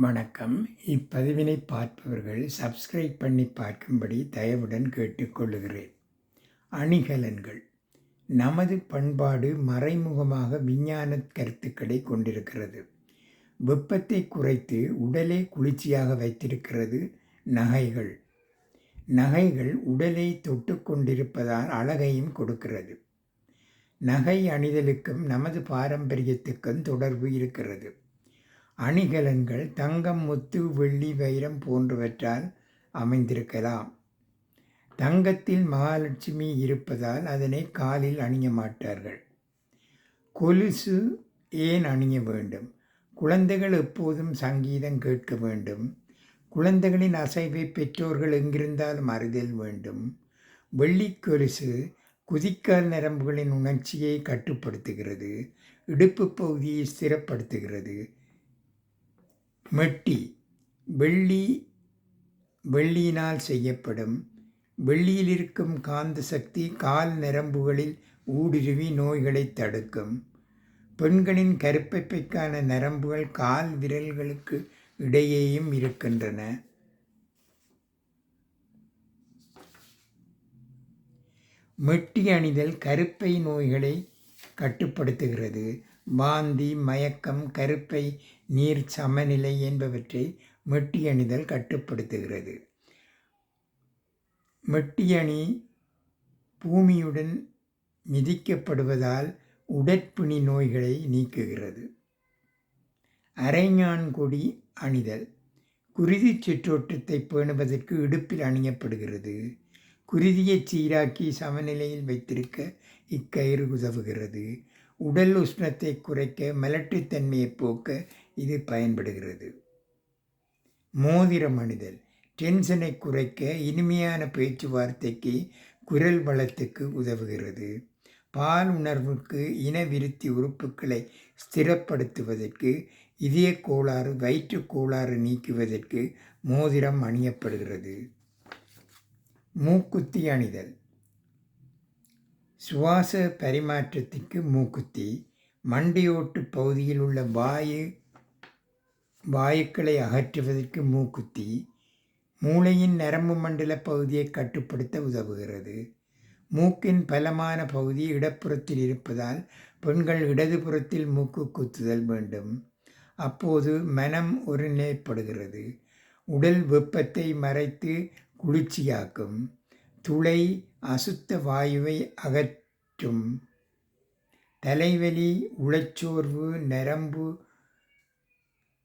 வணக்கம். இப்பதிவினை பார்ப்பவர்கள் சப்ஸ்கிரைப் பண்ணி பார்க்கும்படி தயவுடன் கேட்டுக்கொள்கிறேன் அணிகலன்கள். நமது பண்பாடு மறைமுகமாக விஞ்ஞான கருத்துக்களை கொண்டிருக்கிறது. வெப்பத்தை குறைத்து உடலை குளிர்ச்சியாக வைத்திருக்கிறது நகைகள். நகைகள் உடலை தொட்டு கொண்டிருப்பதால் அழகையும் கொடுக்கிறது. நகை அணிதலுக்கும் நமது பாரம்பரியத்துக்கும் தொடர்பு இருக்கிறது. அணிகலன்கள் தங்கம் முத்து வெள்ளி வைரம் போன்றவற்றால் அமைந்திருக்கலாம். தங்கத்தில் மகாலட்சுமி இருப்பதால் அதனை காலில் அணிய மாட்டார்கள். கொலுசு ஏன் அணிய வேண்டும்? குழந்தைகள் எப்போதும் சங்கீதம் கேட்க வேண்டும். குழந்தைகளின் அசைவை பெற்றோர்கள் எங்கிருந்தாலும் அறிதல் வேண்டும். வெள்ளி கொலுசு குதிக்கால் நரம்புகளின் உணர்ச்சியை கட்டுப்படுத்துகிறது. இடுப்பு பகுதியை ஸ்திரப்படுத்துகிறது. மெட்டி வெள்ளி வெள்ளியினால் செய்யப்படும். வெள்ளியில் இருக்கும் காந்த சக்தி கால் நரம்புகளில் ஊடுருவி நோய்களை தடுக்கும். பெண்களின் கருப்பைக்கான நரம்புகள் கால் விரல்களுக்கு இடையேயும் இருக்கின்றன. மெட்டி அணிதல் கருப்பை நோய்களை கட்டுப்படுத்துகிறது. வாந்தி மயக்கம் கருப்பை நீர் சமநிலை என்பவற்றை மெட்டி அணிதல் கட்டுப்படுத்துகிறது. மெட்டியணி பூமியுடன் மிதிக்கப்படுவதால் உடற்பிணி நோய்களை நீக்குகிறது. அரைஞான் கொடி அணிதல். குருதி சுற்றோட்டத்தை பேணுவதற்கு இடுப்பில் அணியப்படுகிறது. குருதியை சீராக்கி சமநிலையில் வைத்திருக்க இக்கயிறு உதவுகிறது. உடல் உஷ்ணத்தை குறைக்க மலட்டுத்தன்மையை போக்க இது பயன்படுகிறது. மோதிரம் அணிதல் டென்ஷனை குறைக்க இனிமையான பேச்சுவார்த்தைக்கு குரல் வளத்துக்கு உதவுகிறது. பால் உணர்வுக்கு இன விருத்தி உறுப்புகளை ஸ்திரப்படுத்துவதற்கு இதய கோளாறு வயிற்று கோளாறு நீக்குவதற்கு மோதிரம் அணியப்படுகிறது. மூக்குத்தி அணிதல் சுவாச பரிமாற்றத்திற்கு மூக்குத்தி மண்டையோட்டு பகுதியில் உள்ள வாயு வாயுக்களை அகற்றுவதற்கு மூக்குத்தி மூளையின் நரம்பு மண்டல பகுதியை கட்டுப்படுத்த உதவுகிறது. மூக்கின் பலமான பகுதி இடப்புறத்தில் இருப்பதால் பெண்கள் இடதுபுறத்தில் மூக்கு குத்துதல் வேண்டும். அப்போது மனம் ஒருநிலைப்படுகிறது. உடல் வெப்பத்தை மறைத்து குளிர்ச்சியாக்கும். துளை அசுத்த வாயுவை அகற்றும். தலைவலி உளச்சோர்வு நரம்பு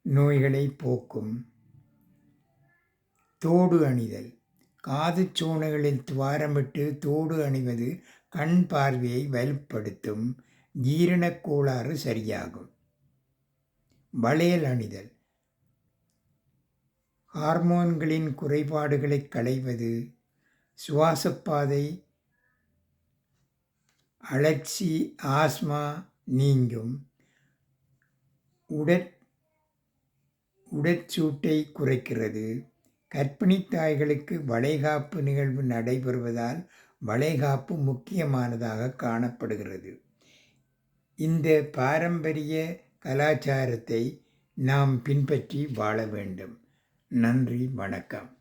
நோய்களை போக்கும். தோடு அணிதல். காது சோனைகளில் துவாரமிட்டு தோடு அணிவது கண் பார்வையை வலுப்படுத்தும். ஜீரணக் கோளாறு சரியாகும். வளையல் அணிதல். ஹார்மோன்களின் குறைபாடுகளை களைவது சுவாசப்பாதை அலட்சி ஆஸ்மா நீங்கும். உடற் உடற்சூட்டை குறைக்கிறது. கர்ப்பிணி தாய்களுக்கு வளைகாப்பு நிகழ்வு நடைபெறுவதால் வளைகாப்பு முக்கியமானதாக காணப்படுகிறது. இந்த பாரம்பரிய கலாச்சாரத்தை நாம் பின்பற்றி வாழ வேண்டும். நன்றி வணக்கம்.